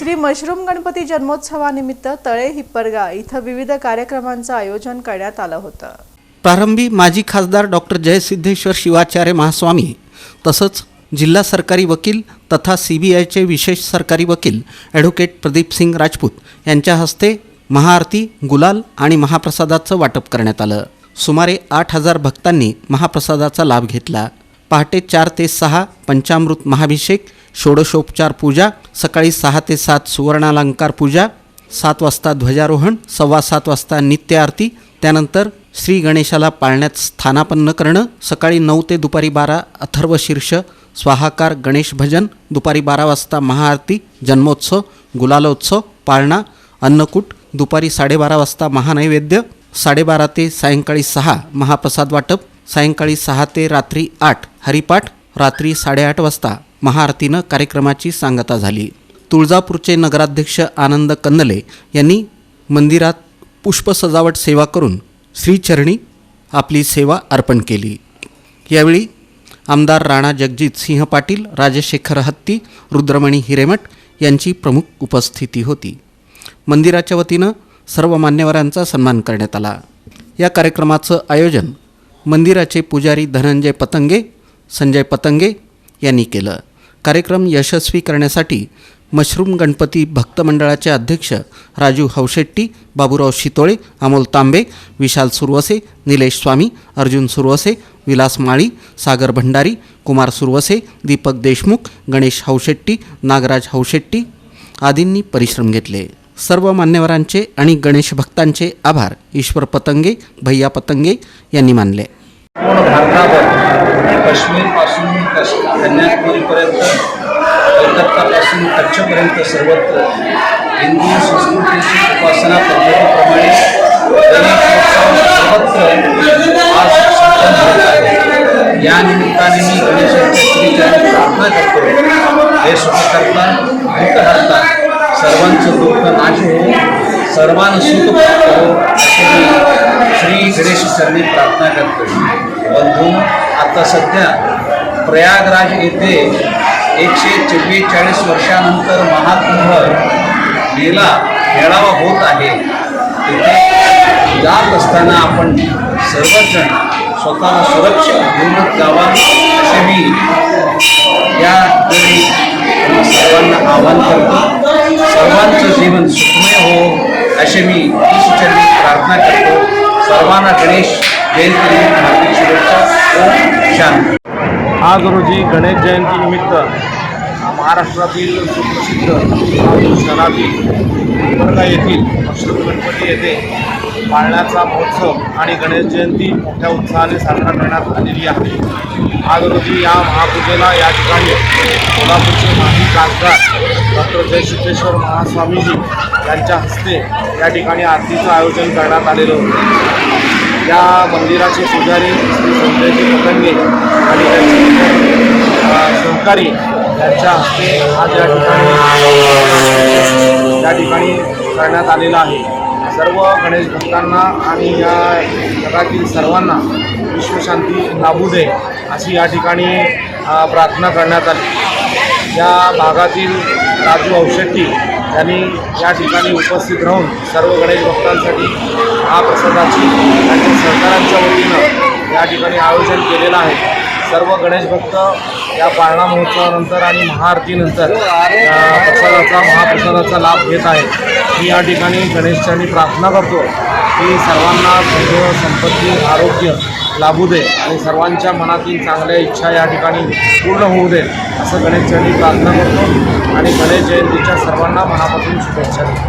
Shri mushroom Ganpati जन्मोत्सवानिमित्त तळे हिप्परगा इथं विविध कार्यक्रमांचं आयोजन करण्यात आलं होतं. प्रारंभी माजी खासदार डॉक्टर जयसिद्धेश्वर शिवाचार्य महास्वामी तसंच जिल्हा सरकारी वकील तथा सी बी आयचे विशेष सरकारी वकील ॲडव्होकेट प्रदीप सिंग राजपूत यांच्या हस्ते महाआरती गुलाल आणि महाप्रसादाचं वाटप करण्यात आलं. सुमारे आठ हजार भक्तांनी महाप्रसादाचा लाभ घेतला. पहाटे चार ते सहा पंचामृत महाभिषेक षोडशोपचार पूजा सकाळी सहा ते सात सुवर्णालंकार पूजा सात वाजता ध्वजारोहण सव्वा सात वाजता नित्य आरती त्यानंतर श्री गणेशाला पाळण्यात स्थानापन्न करणं सकाळी नऊ ते दुपारी बारा अथर्व शीर्ष स्वाहाकार गणेश भजन दुपारी बारा वाजता महाआरती जन्मोत्सव गुलालोत्सव पाळणा अन्नकूट दुपारी साडेबारा वाजता महानैवेद्य साडेबारा ते सायंकाळी सहा महाप्रसाद वाटप सायंकाळी सहा ते रात्री आठ हरिपाठ रात्री साडेआठ वाजता महाआरतीनं कार्यक्रमाची सांगता झाली. तुळजापूरचे नगराध्यक्ष आनंद कंदले यांनी मंदिरात पुष्प सजावट सेवा करून श्रीचरणी आपली सेवा अर्पण केली. यावेळी आमदार राणा जगजित सिंह पाटील राजशेखर हत्ती रुद्रमणी हिरेमठ यांची प्रमुख उपस्थिती होती. मंदिराच्या वतीनं सर्व मान्यवरांचा सन्मान करण्यात आला. या कार्यक्रमाचं आयोजन मंदिराचे पुजारी धनंजय पतंगे संजय पतंगे यांनी केलं. कार्यक्रम यशस्वी करण्यासाठी मशरूम गणपती भक्त मंडळाचे अध्यक्ष राजू हवशेट्टी बाबूराव शितोळे अमोल तांबे विशाल सुरवसे निलेश स्वामी अर्जुन सुरवसे विलास माळी सागर भंडारी कुमार सुरवसे दीपक देशमुख गणेश हवशेट्टी नागराज हवशेट्टी आदींनी परिश्रम घेतले. सर्व मान्यवरांचे आणि गणेश भक्तांचे आभार. ईश्वर पतंगे भैया पतंगे यांनी मानले. भारतावर काश्मीरपासून कश कन्याकुमारीपर्यंत कलकत्तापासून कच्छपर्यंत सर्वत्र हिंदू संस्कृतीची उपासना पद्धतीप्रमाणे गणेशोत्सव सर्वत्र आज आहे. या निमित्ताने मी गणेशाच्या प्रार्थना करतो. हे सुखकर्ता दुःखहर्ता सर्वांचं दुःख नाश हो. सर्वांना सुख प्राप्त हो. अशी मी श्री गणेश चरणी प्रार्थना करतो बंधून आता सध्या प्रयागराज येथे एकशे चव्वेचाळीस वर्षानंतर महाकुंभ मेला मेळावा होत आहे. तिथे जात असताना आपण सर्वजण स्वतःला सुरक्षित घेऊनच जावा असे मी या वेळी सर्वांना आवाहन करतो. सर्वांचं जीवन सुखमय हो असे मी ईश्वरचरणी प्रार्थना करतो. सर्वांना गणेश जयंती हार्दिक शुभेच्छा. शांती. आज रोजी गणेश जयंतीनिमित्त महाराष्ट्रातील सुप्रसिद्ध शहरातील गुलबर्गा येथील मशरूम गणपती येथे पाळण्याचा महोत्सव आणि गणेश जयंती मोठ्या उत्साहाने साजरा करण्यात आलेली आहे. आज रोजी या महापूजेला या ठिकाणी कोल्हापूरचे माजी खासदार डॉक्टर जयसिद्धेश्वर महास्वामीजी यांच्या हस्ते या ठिकाणी आरतीचं आयोजन करण्यात आलेलं होतं. या मंदिराचे पुजारी श्री संजयजी पतंगे आणि त्यांचे सहकारी त्यांच्या हस्ते आज या ठिकाणी या ठिकाणी करण्यात आलेलं आहे. सर्व गणेश भक्तांना आणि या जगातील सर्वांना विश्वशांती लाभू दे अशी या ठिकाणी प्रार्थना करण्यात आली. या भागातील राजू औशेट्टी यांनी या ठिकाणी उपस्थित राहून सर्व गणेश भक्तांसाठी महाप्रसादाची आणि सरकारांच्या वतीनं या ठिकाणी आयोजन केलेलं आहे. सर्व गणेश भक्त या पाळणा महोत्सवानंतर आणि महाआरतीनंतर प्रसादाचा महाप्रसादाचा लाभ घेत आहेत मी या ठिकाणी गणेशचरणी प्रार्थना करतो की सर्वांना सैन्य संपत्ती आरोग्य लाभू दे आणि सर्वांच्या मनातील चांगल्या इच्छा या ठिकाणी पूर्ण होऊ दे असं गणेशचरणी प्रार्थना करतो. आणि गणेश जयंतीच्या सर्वांना मनापासून शुभेच्छा देतो.